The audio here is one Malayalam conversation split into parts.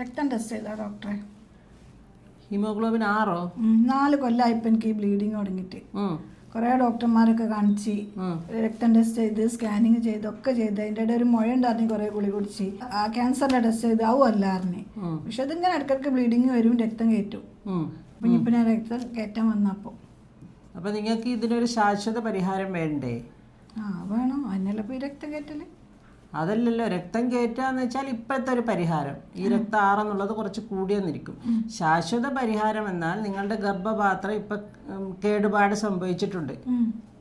രക്തം ടെസ്റ്റ് ചെയ്താ ഡോക്ടറെ ഹീമോഗ്ലോബിൻ ആറോ? നാല് കൊല്ലമായി ഇപ്പം എനിക്ക് ബ്ലീഡിങ് തുടങ്ങിയിട്ട്. ഉം, കുറേ ഡോക്ടർമാരൊക്കെ കാണിച്ച് രക്തം ടെസ്റ്റ് ചെയ്ത് സ്കാനിങ് ചെയ്ത് ഒക്കെ ചെയ്ത്. അതിന്റെ ഇടയിൽ ഒരു മുഴ ഉണ്ടായിരുന്നു കുറേ ഗുളി കുടിച്ച്. ആ ക്യാൻസറിന്റെ ടെസ്റ്റ് ചെയ്ത് ആവും അല്ലാറിന് ഉം. പക്ഷെ അതിങ്ങനെ ഇടയ്ക്കിടയ്ക്ക് ബ്ലീഡിങ് വരും രക്തം കയറ്റും. അപ്പം ഇപ്പം ഞാൻ രക്തം കയറ്റാൻ വന്നപ്പോൾ അപ്പൊ. നിങ്ങൾക്ക് ഇതിനൊരു ശാശ്വത പരിഹാരം വേണ്ടേ? ആ വേണം. അതിനല്ല ഇപ്പോൾ ഈ രക്തം കയറ്റൽ? അതല്ലല്ലോ രക്തം കയറ്റാന്ന് വെച്ചാൽ ഇപ്പോഴത്തെ ഒരു പരിഹാരം. ഈ രക്തം ആറെന്നുള്ളത് കുറച്ച് കൂടിയെന്നിരിക്കും ശാശ്വത പരിഹാരം എന്നാൽ നിങ്ങളുടെ ഗർഭപാത്രം ഇപ്പൊ കേടുപാട് സംഭവിച്ചിട്ടുണ്ട്.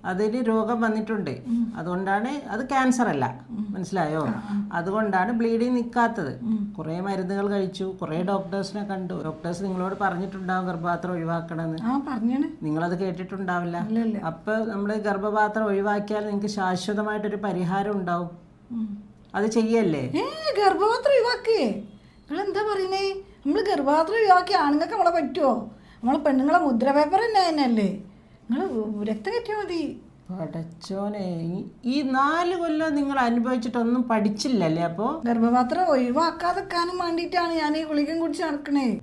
അതിന് രോഗം വന്നിട്ടുണ്ട്. അതുകൊണ്ടാണ് അത് ക്യാൻസർ അല്ല. മനസ്സിലായോ? അതുകൊണ്ടാണ് ബ്ലീഡിങ് നിൽക്കാത്തത് കുറേ മരുന്നുകൾ കഴിച്ചു. കുറേ ഡോക്ടേഴ്സിനെ കണ്ടു. ഡോക്ടേഴ്സ് നിങ്ങളോട് പറഞ്ഞിട്ടുണ്ടാവും ഗർഭപാത്രം ഒഴിവാക്കണമെന്ന്. നിങ്ങളത് കേട്ടിട്ടുണ്ടാവില്ല. അപ്പൊ നമ്മൾ ഗർഭപാത്രം ഒഴിവാക്കിയാൽ നിങ്ങൾക്ക് ശാശ്വതമായിട്ടൊരു പരിഹാരം ഉണ്ടാവും. അത് ചെയ്യല്ലേ? ഏ ഗർഭപാത്രം ഒഴിവാക്കേ. നിങ്ങൾ എന്താ പറയുന്നേ നമ്മൾ ഗർഭപാത്രം ഒഴിവാക്കി ആണുങ്ങൾക്ക് നമ്മളെ പറ്റുമോ നമ്മളെ പെണ്ണുങ്ങളെ മുദ്ര പേപ്പർ തന്നെ തന്നെയല്ലേ? നിങ്ങൾ രക്തം കയറ്റിയാൽ മതി. പടച്ചോനെ ഈ- നാല് കൊല്ലം നിങ്ങൾ അനുഭവിച്ചിട്ടൊന്നും പഠിച്ചില്ലല്ലേ അപ്പോൾ ഗർഭപാത്രം ഒഴിവാക്കാതെക്കാനും വേണ്ടിയിട്ടാണ് ഞാൻ ഈ ഗുളികം കുടിച്ച് നടക്കണേ.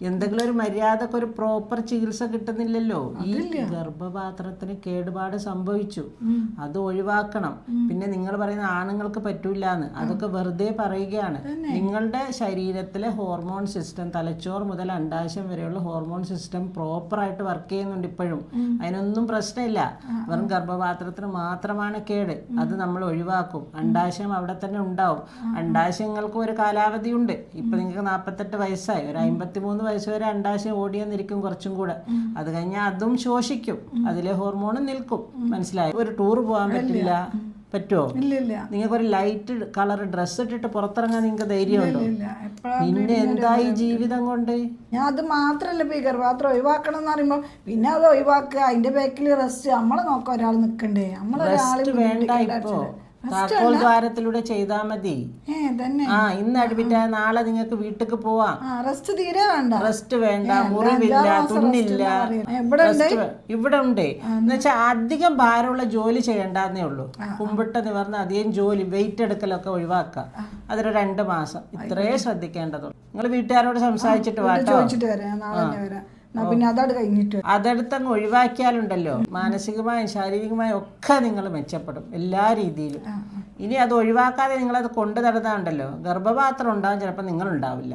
എന്തെങ്കിലും ഒരു മര്യാദയ്ക്ക് ഒരു പ്രോപ്പർ ചികിത്സ കിട്ടുന്നില്ലല്ലോ. ഈ ഗർഭപാത്രത്തിന് കേടുപാട് സംഭവിച്ചു. അത് ഒഴിവാക്കണം. പിന്നെ നിങ്ങൾ പറയുന്ന ആണുങ്ങൾക്ക് പറ്റൂലെന്ന് അതൊക്കെ വെറുതെ പറയുകയാണ്. നിങ്ങളുടെ ശരീരത്തിലെ ഹോർമോൺ സിസ്റ്റം തലച്ചോറ് മുതൽ അണ്ടാശയം വരെയുള്ള ഹോർമോൺ സിസ്റ്റം പ്രോപ്പറായിട്ട് വർക്ക് ചെയ്യുന്നുണ്ട് ഇപ്പോഴും. അതിനൊന്നും പ്രശ്നമില്ല. വെറും ഗർഭപാത്രത്തിന് മാത്രമാണ് കേട്. അത് നമ്മൾ ഒഴിവാക്കും. അണ്ടാശയം അവിടെ തന്നെ ഉണ്ടാവും. അണ്ടാശയങ്ങൾക്കും ഒരു കാലാവധിയുണ്ട്. ഇപ്പൊ നിങ്ങൾക്ക് നാൽപ്പത്തെട്ട് വയസ്സായി. ഒരു അമ്പത്തിമൂന്ന് വയസ്സ് വരെ അണ്ടാശയം ഓടിയെന്നിരിക്കും കുറച്ചും കൂടെ. അത് കഴിഞ്ഞാൽ അതും ശോഷിക്കും. അതിലെ ഹോർമോണും നിൽക്കും. മനസ്സിലായി? ഒരു ടൂർ പോകാൻ പറ്റില്ല. പറ്റുമോ നിങ്ങൾക്ക് ഒരു ലൈറ്റ് കളർ ഡ്രസ്സ് ഇട്ടിട്ട് പുറത്തിറങ്ങാൻ നിങ്ങൾക്ക് ധൈര്യമുണ്ടോ പിന്നെ എന്താ ഈ ജീവിതം കൊണ്ട്? ഞാൻ അത് മാത്രല്ല ഭീകർ മാത്രം ഒഴിവാക്കണം എന്ന് പറയുമ്പോ പിന്നെ അത് ഒഴിവാക്കുക. അതിന്റെ ബാക്കിൽ റെസ്റ്റ് നമ്മളെ നോക്കാൻ ഒരാൾ നിൽക്കണ്ടേ നമ്മളൊരാളെ റെസ്റ്റ് വേണ്ട ഇപ്പോ. താക്കോൽ ദ്വാരത്തിലൂടെ ചെയ്താൽ മതി. ആ ഇന്ന് അഡ്മിറ്റ് ആയ നാളെ നിങ്ങൾക്ക് വീട്ടിലേക്ക് പോവാം. റെസ്റ്റ് തീരെ വേണ്ട. റെസ്റ്റ് വേണ്ട മുറിവില്ല തുന്നില്ല. ഇവിടെ ഉണ്ട്. എന്നുവെച്ചാ അധികം ഭാരമുള്ള ജോലി ചെയ്യണ്ടെന്നേ ഉള്ളൂ. കുമ്പിട്ട നിവർന്ന് അധികം ജോലി വെയിറ്റ് എടുക്കലൊക്കെ ഒഴിവാക്കാം. അതൊരു രണ്ട് മാസം. ഇത്രേ ശ്രദ്ധിക്കേണ്ടതുള്ളൂ. നിങ്ങൾ വീട്ടുകാരോട് സംസാരിച്ചിട്ട് വാട്ടോ പിന്നെ അതവിടെ കഴിഞ്ഞിട്ട്. അതെടുത്തങ്ങ് ഒഴിവാക്കിയാലുണ്ടല്ലോ. മാനസികമായും ശാരീരികമായും ഒക്കെ നിങ്ങൾ മെച്ചപ്പെടും എല്ലാ രീതിയിലും. ഇനി അത് ഒഴിവാക്കാതെ നിങ്ങളത് കൊണ്ടു നടന്നാണ്ടല്ലോ ഗർഭപാത്രം ഉണ്ടാവും ചിലപ്പോൾ നിങ്ങളുണ്ടാവില്ല.